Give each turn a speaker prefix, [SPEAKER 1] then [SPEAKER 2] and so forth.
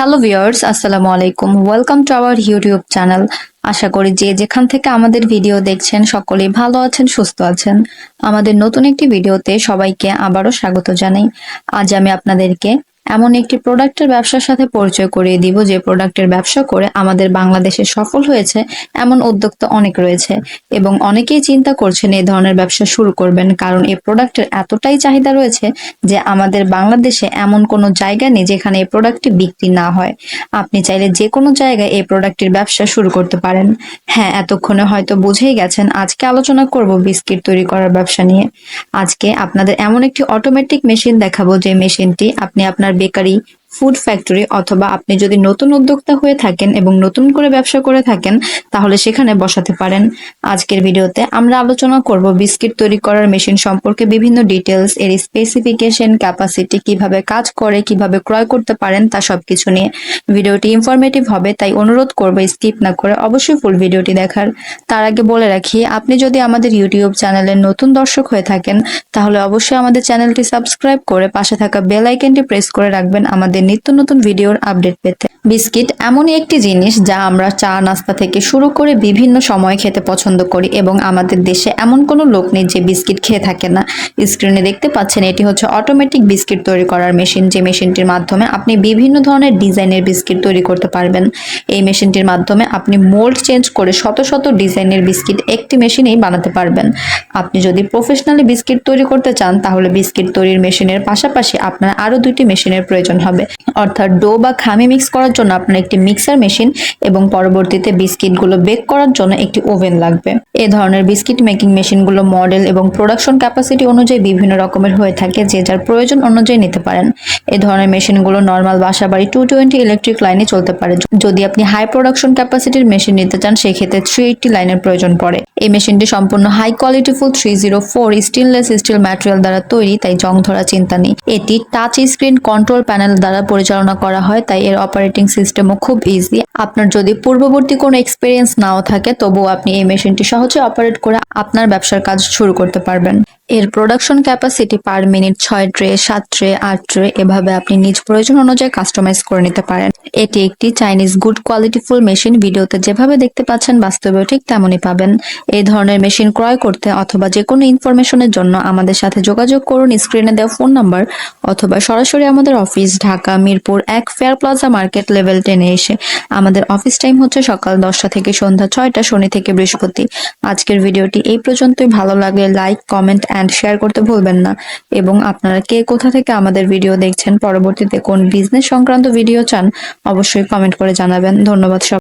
[SPEAKER 1] Hello viewers আসসালামু আলাইকুম। Welcome to our YouTube channel আশা করি যে যেখান থেকে আমাদের ভিডিও দেখছেন, সকলেই ভালো আছেন, সুস্থ আছেন। আমাদের নতুন একটি ভিডিওতে সবাইকে আবারও স্বাগত জানাই। আজ আমি আপনাদেরকে এমন একটি প্রোডাক্টের ব্যবসার সাথে পরিচয় করিয়ে দিব যে প্রোডাক্টের ব্যবসা করে আমাদের বাংলাদেশে সফল হয়েছে এমন উদ্যোক্তা অনেক রয়েছে। এবং অনেকেই চিন্তা করছেন এই ধরনের ব্যবসা শুরু করবেন কারণ এই প্রোডাক্টের এতটাই চাহিদা রয়েছে যে আমাদের বাংলাদেশে এমন কোনো জায়গা নেই যেখানে এই প্রোডাক্টটি বিক্রি না হয়। আপনি চাইলে যে কোনো জায়গায় এই প্রোডাক্টটির ব্যবসা শুরু করতে পারেন। হ্যাঁ এতক্ষণে হয়তো বুঝেই গেছেন আজকে আলোচনা করব বিস্কিট তৈরি করার ব্যবসা নিয়ে। আজকে আপনাদের এমন একটি অটোমেটিক মেশিন দেখাবো যে মেশিনটি আপনি আপনার বেকারি ফুড ফ্যাক্টরি অথবা আপনি যদি নতুন উদ্যোক্তা হয়ে থাকেন এবং নতুন করে ব্যবসা করে থাকেন, তাহলে সেখানে বসাতে পারেন। আজকের ভিডিওতে আমরা আলোচনা করব বিস্কিট তৈরি করার মেশিন সম্পর্কে বিভিন্ন ডিটেলস এর স্পেসিফিকেশন ক্যাপাসিটি কীভাবে কাজ করে, কীভাবে ক্রয় করতে পারেন, তা সবকিছু নিয়ে। ভিডিওটি ইনফরমেটিভ হবে, তাই অনুরোধ করব স্কিপ না করে অবশ্যই ফুল ভিডিওটি দেখার। তার আগে বলে রাখি, আপনি যদি আমাদের ইউটিউব চ্যানেলের নতুন দর্শক হয়ে থাকেন, তাহলে অবশ্যই আমাদের চ্যানেলটি সাবস্ক্রাইব করে পাশে থাকা বেল আইকনটি প্রেস করে রাখবেন। আমাদের নিত্য নতুন ভিডিওর আপডেট পেতে। বিস্কিট এমনই একটি জিনিস যা আমরা চা নাস্তা থেকে শুরু করে বিভিন্ন সময় খেতে পছন্দ করি এবং আমাদের দেশে এমন কোনো লোক নেই যে বিস্কিট খেয়ে থাকে না। স্ক্রিনে দেখতে পাচ্ছেন এটি হচ্ছে অটোমেটিক বিস্কিট তৈরি করার মেশিন, যে মেশিনটির মাধ্যমে আপনি বিভিন্ন ধরনের ডিজাইনের বিস্কিট তৈরি করতে পারবেন। এই মেশিনটির মাধ্যমে আপনি মোল্ড চেঞ্জ করে শত শত ডিজাইনের বিস্কিট একটি মেশিনেই বানাতে পারবেন। আপনি যদি প্রফেশনালি বিস্কিট তৈরি করতে চান, তাহলে বিস্কিট তৈরির মেশিনের পাশাপাশি আপনার আরও দুইটি মেশিনের প্রয়োজন হবে। অর্থাৎ ডো বা খামি মিক্স করার জন্য আপনার একটি মিক্সার মেশিন এবং পরবর্তীতে বিস্কিটগুলো বেক করার জন্য একটি ওভেন লাগবে। এ ধরনের বিস্কিট মেকিং মেশিনগুলো মডেল এবং প্রোডাকশন ক্যাপাসিটি অনুযায়ী বিভিন্ন রকমের হয়ে থাকে, যে যার প্রয়োজন অনুযায়ী নিতে পারেন। এ ধরনের মেশিনগুলো নর্মাল বাসা বাড়ি টু টোয়েন্টি ইলেকট্রিক লাইনে চলতে পারে। যদি আপনি হাই প্রোডাকশন ক্যাপাসিটির মেশিন নিতে চান, সেক্ষেত্রে থ্রি এইটটি লাইনের প্রয়োজন পড়ে। এই মেশিনটি সম্পূর্ণ high qualityful three zero four stainless steel material দ্বারা তৈরি, তাই জং ধরা চিন্তা নেই। এটি টাচ স্ক্রিন কন্ট্রোল প্যানেল দ্বারা পরিচালনা করা হয়, তাই এর অপারেটিং সিস্টেমও খুব ইজি আপনার যদি পূর্ববর্তী কোনো এক্সপিরিয়েন্স নাও থাকে, তবুও আপনি এই মেশিনটি সহজে অপারেট করে আপনার ব্যবসার কাজ শুরু করতে পারবেন। এর প্রোডাকশন ক্যাপাসিটি পার মিনিট ছয় ট্রে, সাত ট্রে, আট ট্রে, এভাবে আপনি নিজ প্রয়োজন অনুযায়ী কাস্টমাইজ করে নিতে পারেন। এটি একটি চাইনিজ গুড কোয়ালিটিফুল মেশিন ভিডিওতে যেভাবে দেখতে পাচ্ছেন, বাস্তবেও ঠিক তেমনই পাবেন। এই ধরনের মেশিন ক্রয় করতে অথবা যে কোনো ইনফরমেশনের জন্য আমাদের সাথে যোগাযোগ করুন। স্ক্রিনে দেওয়া ফোন নাম্বার অথবা সরাসরি আমাদের অফিস ঢাকা, মিরপুর এক ফেয়ার প্লাজা মার্কেট লেভেল টেনে এসে। আমাদের অফিস টাইম হচ্ছে সকাল দশটা থেকে সন্ধ্যা ছয়টা, শনি থেকে বৃহস্পতি। আজকের ভিডিওটি এই পর্যন্তই। ভালো লাগলে লাইক কমেন্ট অ্যান্ড শেয়ার করতে ভুলবেন না। এবং আপনারা কে কোথা থেকে আমাদের ভিডিও দেখছেন, পরবর্তীতে কোন বিজনেস সংক্রান্ত ভিডিও চান, অবশ্যই কমেন্ট করে জানাবেন। ধন্যবাদ সব